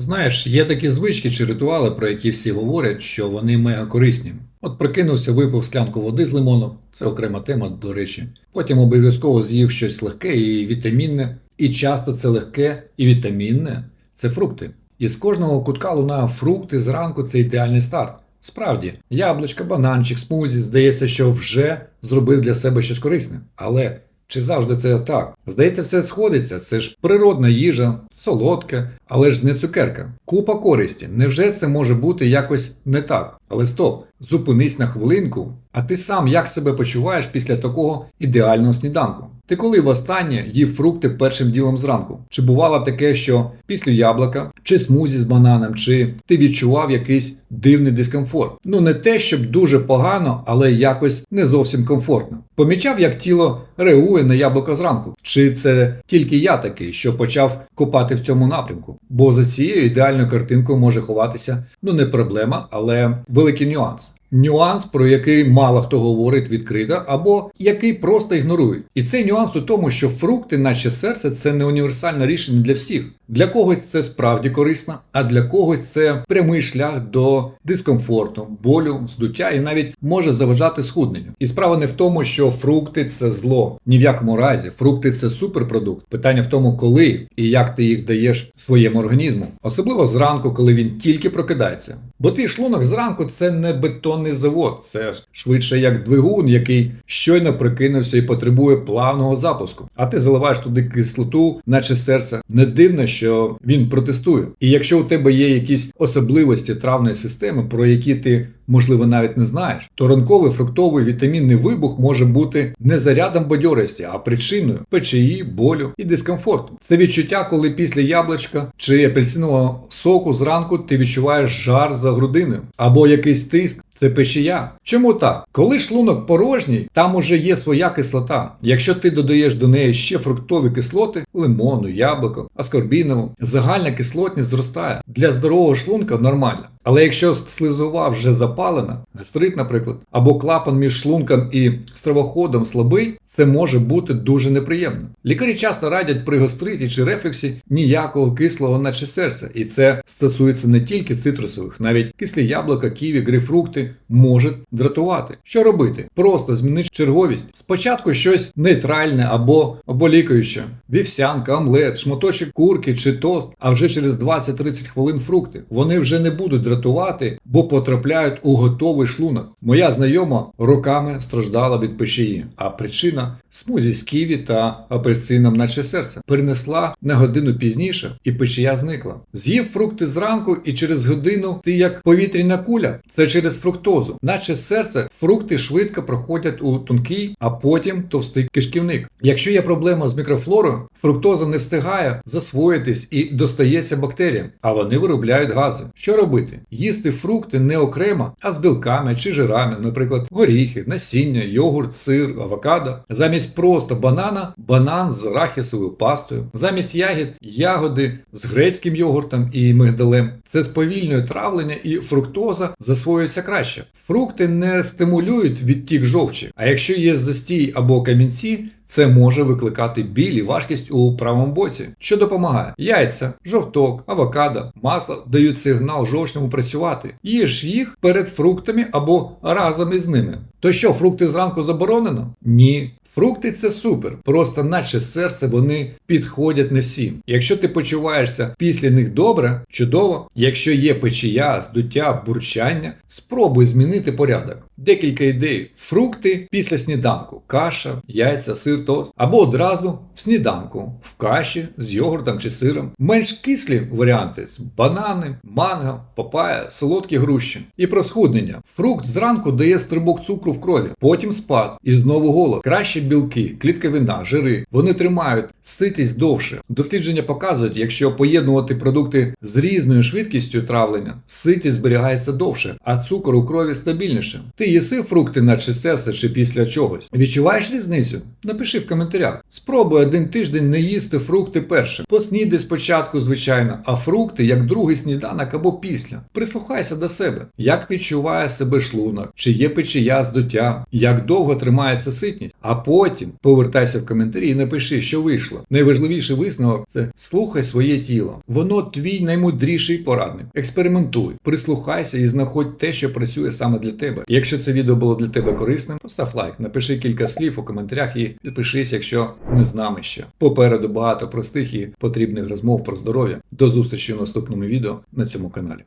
Знаєш, є такі звички чи ритуали, про які всі говорять, що вони мега корисні. От прикинувся, випив склянку води з лимоном, це окрема тема, до речі. Потім обов'язково з'їв щось легке і вітамінне. І часто це легке і вітамінне це фрукти. І з кожного кутка лунає фрукти зранку це ідеальний старт. Справді, яблучка, бананчик, смузі, здається, що вже зробив для себе щось корисне. Але чи завжди це так? Здається, все сходиться. Це ж природна їжа, солодке, але ж не цукерка. Купа користі. Невже це може бути якось не так? Але стоп, зупинись на хвилинку. А ти сам як себе почуваєш після такого ідеального сніданку? Ти коли востаннє їв фрукти першим ділом зранку? Чи бувало таке, що після яблука, чи смузі з бананом, чи ти відчував якийсь дивний дискомфорт? Ну не те, щоб дуже погано, але якось не зовсім комфортно. Помічав, як тіло реагує на яблуко зранку? Чи це тільки я такий, що почав копати в цьому напрямку? Бо за цією ідеальною картинкою може ховатися ну не проблема, але великий нюанс. Нюанс, про який мало хто говорить відкрито, або який просто ігнорують. І цей нюанс у тому, що фрукти, наче серце, це не універсальне рішення для всіх. Для когось це справді корисно, а для когось це прямий шлях до дискомфорту, болю, здуття і навіть може заважати схудненню. І справа не в тому, що фрукти це зло. Ні в якому разі. Фрукти це суперпродукт. Питання в тому, коли і як ти їх даєш своєму організму, особливо зранку, коли він тільки прокидається. Бо твій шлунок зранку це не бетонний завод, це ж швидше як двигун, який щойно прикинувся і потребує плавного запуску. А ти заливаєш туди кислоту, наче серце. Не дивно, що він протестує. І якщо у тебе є якісь особливості травної системи, про які ти можливо навіть не знаєш, то ранковий фруктовий вітамінний вибух може бути не зарядом бадьорості, а причиною печії, болю і дискомфорту. Це відчуття, коли після яблучка чи апельсинового соку зранку ти відчуваєш жар за грудиною або якийсь тиск. Це печія. Чому так? Коли шлунок порожній, там уже є своя кислота. Якщо ти додаєш до неї ще фруктові кислоти, лимону, яблуко, аскорбінову, загальна кислотність зростає. Для здорового шлунка нормально. Але якщо слизова вже запалена, гастрит, наприклад, або клапан між шлунком і стравоходом слабий, це може бути дуже неприємно. Лікарі часто радять при гастриті чи рефлюксі ніякого кислого, наче серце, і це стосується не тільки цитрусових, навіть кислі яблука, ківі, грейпфрукти можуть дратувати. Що робити? Просто змінити черговість. Спочатку щось нейтральне або оболікаюче, вівсянка, омлет, шматочок курки чи тост, а вже через 20-30 хвилин фрукти. Вони вже не будуть дратувати, бо потрапляють у готовий шлунок. Моя знайома роками страждала від печії, а причина смузі з ківі та апельсином, наче серце, перенесла на годину пізніше, і печія зникла. З'їв фрукти зранку, і через годину ти як повітряна куля. Це через фруктозу. Наче серце, фрукти швидко проходять у тонкий, а потім товстий кишківник. Якщо є проблема з мікрофлорою, фруктоза не встигає засвоїтись і достається бактеріям, а вони виробляють гази. Що робити? Їсти фрукти не окремо, а з білками чи жирами, наприклад, горіхи, насіння, йогурт, сир, авокадо. Замість просто банана банан з арахісовою пастою, замість ягід ягоди з грецьким йогуртом і мигдалем. Це сповільнює травлення і фруктоза засвоюється краще. Фрукти не стимулюють відтік жовчі, а якщо є застій або камінці. Це може викликати біль і важкість у правому боці, що допомагає. Яйця, жовток, авокадо, масло дають сигнал жовчному працювати. Їж їх перед фруктами або разом із ними. То що, фрукти зранку заборонено? Ні. Фрукти це супер, просто наче серце вони підходять не всім. Якщо ти почуваєшся після них добре, чудово. Якщо є печія, здуття, бурчання, спробуй змінити порядок. Декілька ідей: фрукти після сніданку, каша, яйця, сир, тост, або одразу в сніданку, в каші з йогуртом чи сиром. Менш кислі варіанти банани, манго, папая, солодкі груші. І про схуднення. Фрукт зранку дає стрибок цукру в крові, потім спад і знову голод. Краще білки, клітковина, жири. Вони тримають ситість довше. Дослідження показують, якщо поєднувати продукти з різною швидкістю травлення, ситість зберігається довше, а цукор у крові стабільніше. Ти їси фрукти, наче серце чи після чогось. Відчуваєш різницю? Напиши в коментарях. Спробуй один тиждень не їсти фрукти першим. Поснідай спочатку, звичайно, а фрукти як другий сніданок або після. Прислухайся до себе, як відчуває себе шлунок, чи є печія здуття, як довго тримається ситність, а потім повертайся в коментарі і напиши, що вийшло. Найважливіший висновок це слухай своє тіло. Воно твій наймудріший порадник. Експериментуй, прислухайся і знаходь те, що працює саме для тебе. Якщо це відео було для тебе корисним, постав лайк, напиши кілька слів у коментарях і підпишись, якщо не з нами ще. Попереду багато простих і потрібних розмов про здоров'я. До зустрічі в наступному відео на цьому каналі.